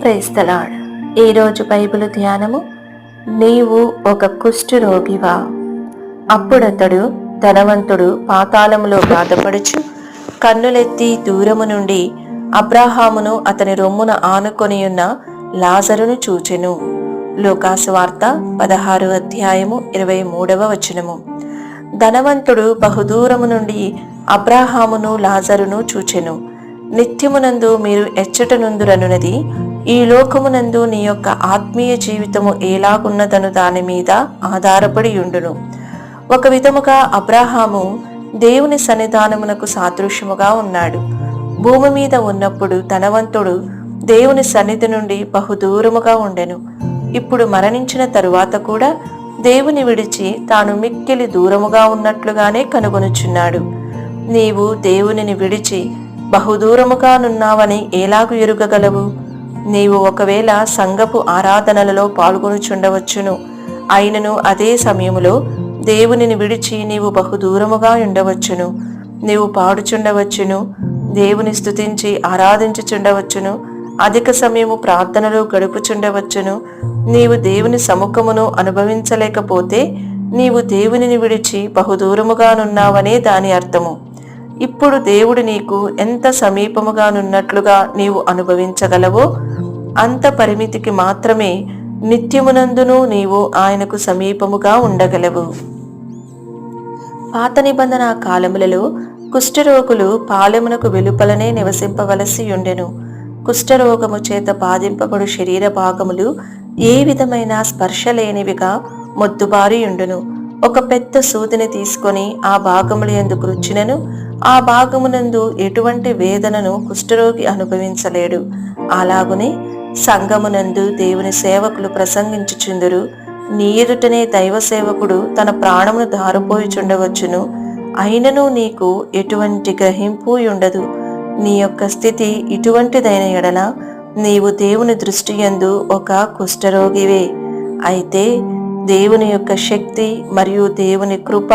Praise the Lord ఈరోజు Bible ధ్యానము నీవు ఒక కుష్ఠు రోగివా. అప్పుడతడు ధనవంతుడు పాతాళములో బాధపడుచు కన్నులెత్తి దూరము నుండి అబ్రాహామును అతని రొమ్మున ఆనుకొనియున్న లాజరును చూచెను. లోకాసు వార్త పదహారు అధ్యాయము ఇరవై మూడవ వచనము. ధనవంతుడు బహుదూరము నుండి అబ్రాహామును లాజరును చూచెను. నిత్యమునందు మీరు ఎచ్చటనుందురనున్నది ఈ లోకమునందు నీ యొక్క ఆత్మీయ జీవితము ఎలాగున్నదను దాని మీద ఆధారపడి ఉండును. ఒక విధముగా అబ్రాహాము దేవుని సన్నిధానమునకు సాదృశ్యముగా ఉన్నాడు. భూమి మీద ఉన్నప్పుడు ధనవంతుడు దేవుని సన్నిధి నుండి బహుదూరముగా ఉండెను. ఇప్పుడు మరణించిన తరువాత కూడా దేవుని విడిచి తాను మిక్కిలి దూరముగా ఉన్నట్లుగానే కనుగొనుచున్నాడు. నీవు దేవునిని విడిచి బహుదూరముగానున్నావని ఎలాగు ఎరుగగలవు? నీవు ఒకవేళ సంగపు ఆరాధనలలో పాల్గొనుచుండవచ్చును. అయినను అదే సమయములో దేవునిని విడిచి నీవు బహుదూరముగా ఉండవచ్చును. నీవు పాడుచుండవచ్చును దేవుని స్థుతించి ఆరాధించుచుండవచ్చును అధిక సమయము ప్రార్థనలో గడుపుచుండవచ్చును. నీవు దేవుని సముఖమును అనుభవించలేకపోతే నీవు దేవునిని విడిచి బహుదూరముగానున్నావనే దాని అర్థము. ఇప్పుడు దేవుడు నీకు ఎంత సమీపముగానున్నట్లుగా నీవు అనుభవించగలవో అంత పరిమితికి మాత్రమే నిత్యమునందును నీవు ఆయనకు సమీపముగా ఉండగలవు. పాత నిబంధన కాలములలో కుష్ఠరోగులు పాలెమునకు వెలుపలనే నివసింపవలసి ఉండెను. కుష్ఠరోగము చేత బాధింపబడు శరీర భాగములు ఏ విధమైన స్పర్శ లేనివిగా మొద్దుబారి ఉండును. ఒక పెద్ద సూదిని తీసుకొని ఆ భాగములు ఎందుకు రుచినను ఆ భాగమునందు ఎటువంటి వేదనను కుష్ఠరోగి అనుభవించలేడు. అలాగునే సంగమునందు దేవుని సేవకులు ప్రసంగించుచుందురు. నీ ఎదుటనే దైవ సేవకుడు తన ప్రాణమును దారిపోయిచుండవచ్చును అయినను నీకు ఎటువంటి గ్రహింపు ఉండదు నీ యొక్క స్థితి ఇటువంటిదైన ఎడల నీవు దేవుని దృష్టి యందు ఒక కుష్ఠరోగివే. అయితే దేవుని యొక్క శక్తి మరియు దేవుని కృప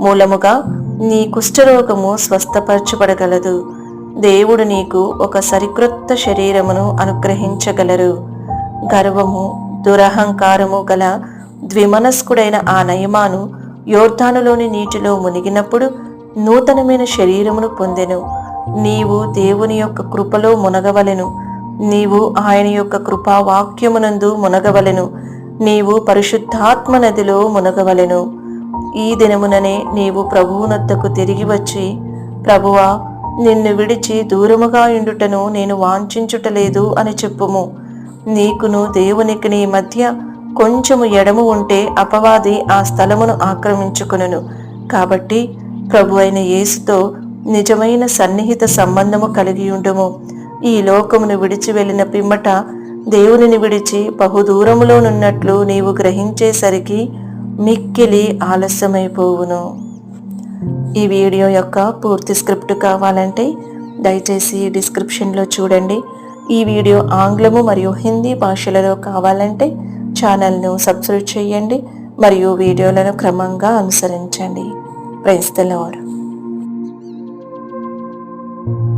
మూలముగా నీ కుష్ఠరోగము స్వస్థపరచబడగలదు. దేవుడు నీకు ఒక సరికృత్త శరీరమును అనుగ్రహించగలరు. గర్వము దురహంకారము గల ద్విమనస్కుడైన ఆ నయమాను యోర్ధానులోని నీటిలో మునిగినప్పుడు నూతనమైన శరీరమును పొందెను. నీవు దేవుని యొక్క కృపలో మునగవలెను. నీవు ఆయన యొక్క కృపా వాక్యమునందు మునగవలెను. నీవు పరిశుద్ధాత్మ నదిలో మునగవలెను. ఈ దినముననే నీవు ప్రభువునొద్దకు తిరిగి వచ్చి ప్రభువా నిన్ను విడిచి దూరముగా ఇండుటను నేను వాంఛించుటలేదు అని చెప్పుము. నీకును దేవునికి నీ మధ్య కొంచెము ఎడము ఉంటే అపవాది ఆ స్థలమును ఆక్రమించుకును కాబట్టి ప్రభు అయిన యేసుతో నిజమైన సన్నిహిత సంబంధము కలిగి ఉండుము. ఈ లోకమును విడిచి వెళ్ళిన పిమ్మట దేవునిని విడిచి బహుదూరములోనున్నట్లు నీవు గ్రహించేసరికి మిక్కిలి ఆలస్యమైపోవును. ఈ వీడియో యొక్క పూర్తి స్క్రిప్ట్ కావాలంటే దయచేసి డిస్క్రిప్షన్లో చూడండి. ఈ వీడియో ఆంగ్లము మరియు హిందీ భాషలలో కావాలంటే ఛానల్ను సబ్స్క్రైబ్ చేయండి మరియు వీడియోలను క్రమంగా అనుసరించండి. Praise the